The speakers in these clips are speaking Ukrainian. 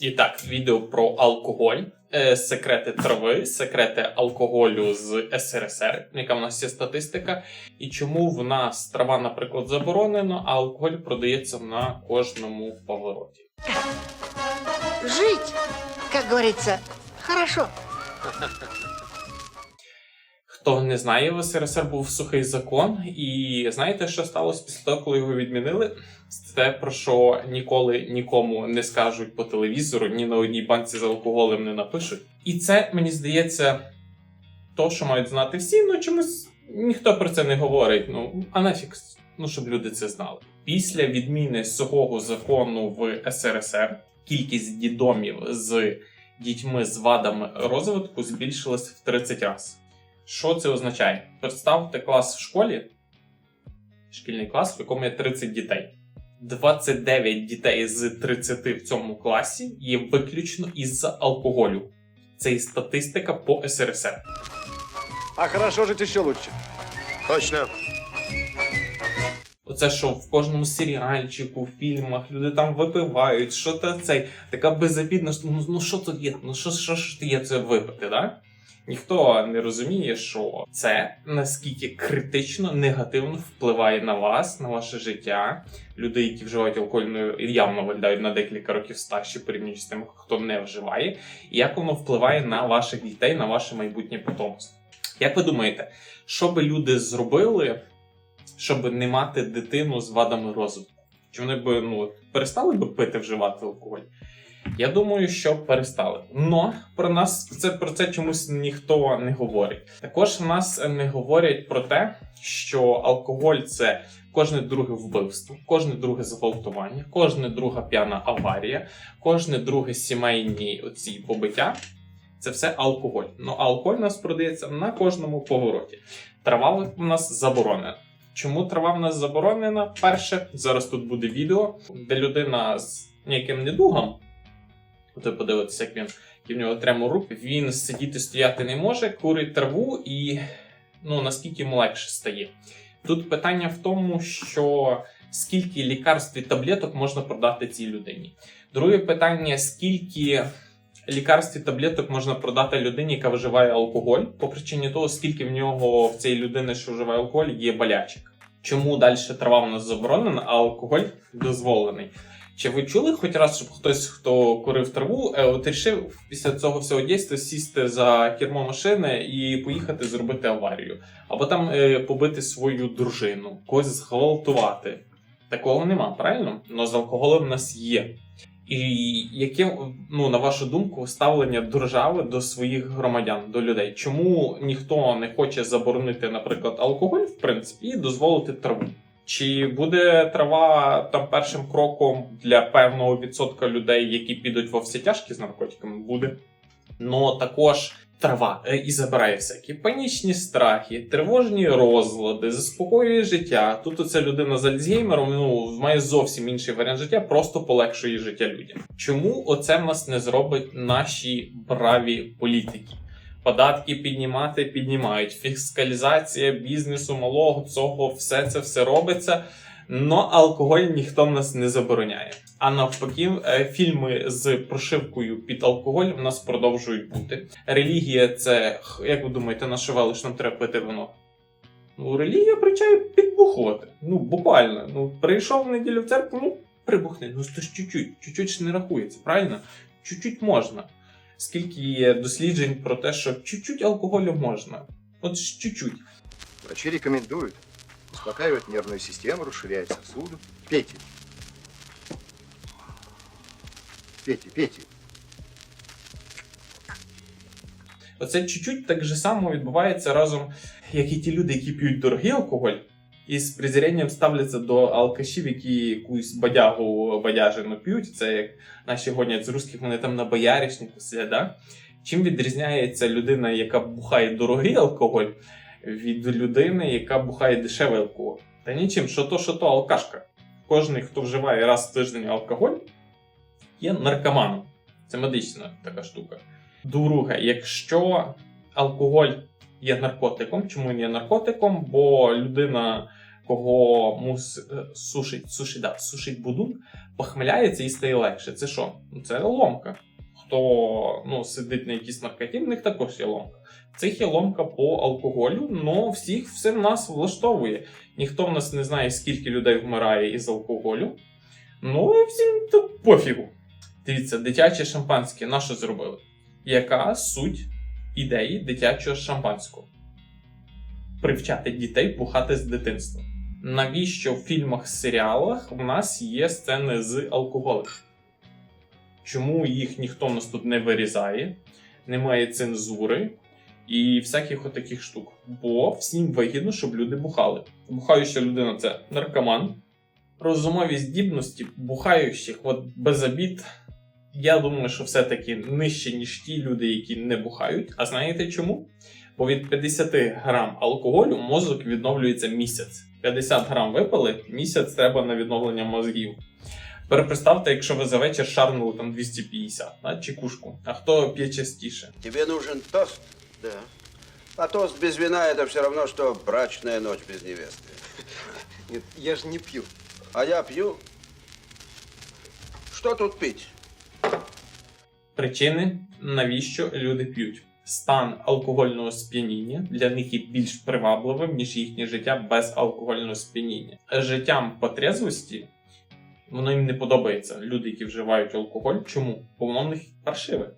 І так, відео про алкоголь, е, секрети трави, секрети алкоголю з СРСР, яка в нас є статистика, і чому в нас трава, наприклад, заборонена, а алкоголь продається на кожному повороті. Жить, як говориться, хорошо. Хто не знає, в СРСР був сухий закон, і знаєте, що сталося після того, коли його відмінили? Це про що ніколи нікому не скажуть по телевізору, ні на одній банці з алкоголем не напишуть. І це мені здається, то, що мають знати всі, ну чомусь ніхто про це не говорить. Ну а нафіг, ну щоб люди це знали. Після відміни сухого закону в СРСР кількість дідомів з дітьми з вадами розвитку збільшилась в 30 разів. Що це означає? Представте клас в школі, шкільний клас, в якому є 30 дітей. 29 дітей з 30 в цьому класі є виключно із-за алкоголю. Це і статистика по СРСР. А хорошо жить еще лучше. Точно. Оце що в кожному серіальчику, в фільмах люди там випивають, що то цей така безобідна, що ну, ну що тут є? Ну що, що ж є це випити, да? Ніхто не розуміє, що це наскільки критично негативно впливає на вас, на ваше життя. Люди, які вживають алкоголь, ну, явно виглядають на декілька років старші порівняно з тим, хто не вживає, і як воно впливає на ваших дітей, на ваше майбутнє потомство. Як ви думаєте, що би люди зробили, щоб не мати дитину з вадами розвитку? Чи вони б ну, перестали би пити вживати алкоголь? Я думаю, що перестали. Но про нас це про це чомусь ніхто не говорить. Також в нас не говорять про те, що алкоголь це кожне друге вбивство, кожне друге зґвалтування, кожне друга п'яна аварія, кожне друге сімейні оці побиття. Це все алкоголь. Ну а алкоголь у нас продається на кожному повороті. Трава в нас заборонена. Чому трава в нас заборонена? Перше, зараз тут буде відео, де людина з ніяким недугом, ви подивитися, як він які в нього тремо рук, він сидіти стояти не може, курить траву і ну наскільки йому легше стає. Тут питання в тому, що скільки лікарств і таблеток можна продати цій людині. Друге питання: скільки лікарств і таблеток можна продати людині, яка вживає алкоголь, по причині того, скільки в нього в цієї людини, що вживає алкоголь, є болячок. Чому далі трава в нас заборонена, а алкоголь дозволений? Чи ви чули хоч раз, щоб хтось, хто курив траву, е, от рішив після цього всього дійства сісти за кермо машини і поїхати зробити аварію, або там е, побити свою дружину, когось зґвалтувати? Такого нема, правильно? Но з алкоголем в нас є. І яке, ну, на вашу думку, ставлення держави до своїх громадян, до людей? Чому ніхто не хоче заборонити, наприклад, алкоголь, в принципі, і дозволити траву? Чи буде трава там першим кроком для певного відсотка людей, які підуть во всі тяжкі з наркотиками? Буде. Ну також трава е, і забирає всякі панічні страхи, тривожні розлади, заспокоює життя. Тут оця людина з Альцгеймером ну, має зовсім інший варіант життя, просто полегшує життя людям. Чому оце в нас не зробить наші браві політики? Податки піднімати піднімають. Фіскалізація бізнесу малого цього, все це все робиться. Но алкоголь ніхто в нас не забороняє. А навпаки, е, фільми з прошивкою під алкоголь в нас продовжують бути. Релігія це, як ви думаєте, на що нам треба пити вино? Ну, релігія причає підбухувати. Ну, буквально. Ну, прийшов в неділю в церкву, ну, прибухни. Ну, то ж чуть-чуть. Чуть-чуть ж не рахується, правильно? Чуть-чуть можна. Скільки є досліджень про те, що чуть-чуть алкоголю можна. От чуть-чуть. Врачи рекомендуют. Успокаивает нервную систему, расширяет сосуды. Пейте. Пейте, пейте. Оце чуть-чуть так же само відбувається разом, як і ті люди, які п'ють дорогий алкоголь, і з презиренням ставляться до алкашів, які якусь бадягу бадяжину п'ють. Це як наші гонять з русських, вони там на бояришнику сидять. Да? Чим відрізняється людина, яка бухає дорогий алкоголь, від людини, яка бухає дешевий алкоголь? Та нічим, що то, що то алкашка. Кожен, хто вживає раз в тиждень алкоголь, є наркоманом. Це медична така штука. Друге, якщо алкоголь є наркотиком, чому він є наркотиком? Бо людина кого мус е, сушить, сушить, да, сушить будун, похмеляється і стає легше. Це що? Ну, Це ломка. Хто ну, сидить на якійсь наркоті, в них також є ломка. Цих є ломка по алкоголю, але всіх все в нас влаштовує. Ніхто в нас не знає, скільки людей вмирає із алкоголю. Ну і всім то пофігу. Дивіться, дитяче шампанське на що зробили? Яка суть ідеї дитячого шампанського? Привчати дітей бухати з дитинства. Навіщо в фільмах, серіалах в нас є сцени з алкоголем? Чому їх ніхто в нас тут не вирізає, немає цензури і всяких отаких штук? Бо всім вигідно, щоб люди бухали. Бухаюча людина це наркоман. Розумові здібності бухаючих, от без обід, я думаю, що все-таки нижче, ніж ті люди, які не бухають. А знаєте чому? Бо від 50 грам алкоголю мозок відновлюється місяць. 50 грам випили, місяць треба на відновлення мозгів. Тепер представте, якщо ви за вечір шарнули там 250, на чекушку. А хто п'є частіше? Тебе нужен тост? Да. А тост без вина это все равно, что брачная ночь без невесты. Нет, я же не пью. А я пью. Что тут пить? Причини, навіщо люди п'ють. Стан алкогольного сп'яніння для них є більш привабливим, ніж їхнє життя без алкогольного сп'яніння. Життям по трезвості воно їм не подобається. Люди, які вживають алкоголь. Чому? Бо воно в них паршиве.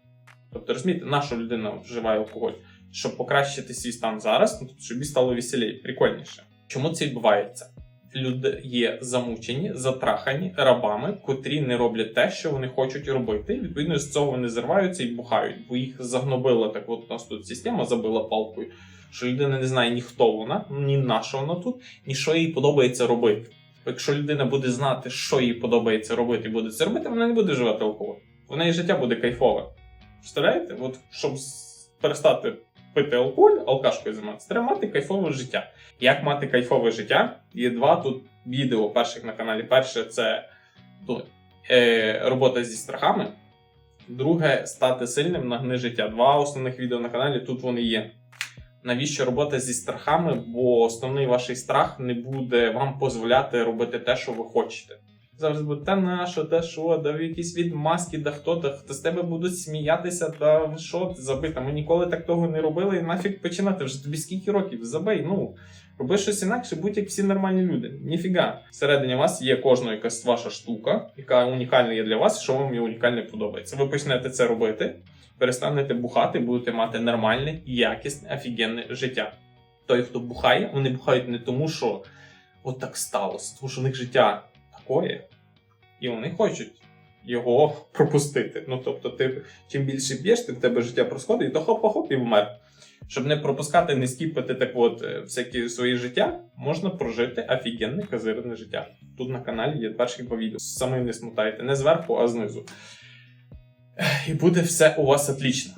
Тобто, розумієте, наша людина вживає алкоголь, щоб покращити свій стан зараз, ну, щоб їй стало веселіше, прикольніше. Чому це відбувається? Люди є замучені, затрахані рабами, котрі не роблять те, що вони хочуть робити. Відповідно, з цього вони зриваються і бухають, бо їх загнобила так. От у нас тут система забила палкою, що людина не знає ні хто вона, ні на що вона тут, ні що їй подобається робити. Якщо людина буде знати, що їй подобається робити, і буде це робити, вона не буде вживати алкоголь. В неї життя буде кайфове. Представляєте? От щоб перестати пити алкоголь, алкашкою займатися, треба мати кайфове життя. Як мати кайфове життя? Є два тут відео перших на каналі. Перше це ну, е, робота зі страхами. Друге стати сильним нагни життя. Два основних відео на каналі тут вони є. Навіщо робота зі страхами? Бо основний ваш страх не буде вам дозволяти робити те, що ви хочете. Зараз буде та нащо, та що, да якісь відмазки, да хто, да хто з тебе будуть сміятися, ви що ти забита. Ми ніколи так того не робили, і нафіг починати. Вже тобі скільки років? Забий, ну. Роби щось інакше, будь як всі нормальні люди. Ніфіга. Всередині вас є кожна якась ваша штука, яка унікальна є для вас, що вам є унікальне подобається. Ви почнете це робити, перестанете бухати, будете мати нормальне, якісне, офігенне життя. Той, хто бухає, вони бухають не тому, що от так сталося, тому що в них життя такое, і вони хочуть його пропустити. Ну тобто, ти чим більше п'єш, тим в тебе життя просходить, і то хоп-хоп і вмер. Щоб не пропускати, не скіпати так от е, всякі свої життя, можна прожити офігенне козирне життя. Тут на каналі є перші по відео. Самим не смутайте, не зверху, а знизу. І буде все у вас отлично.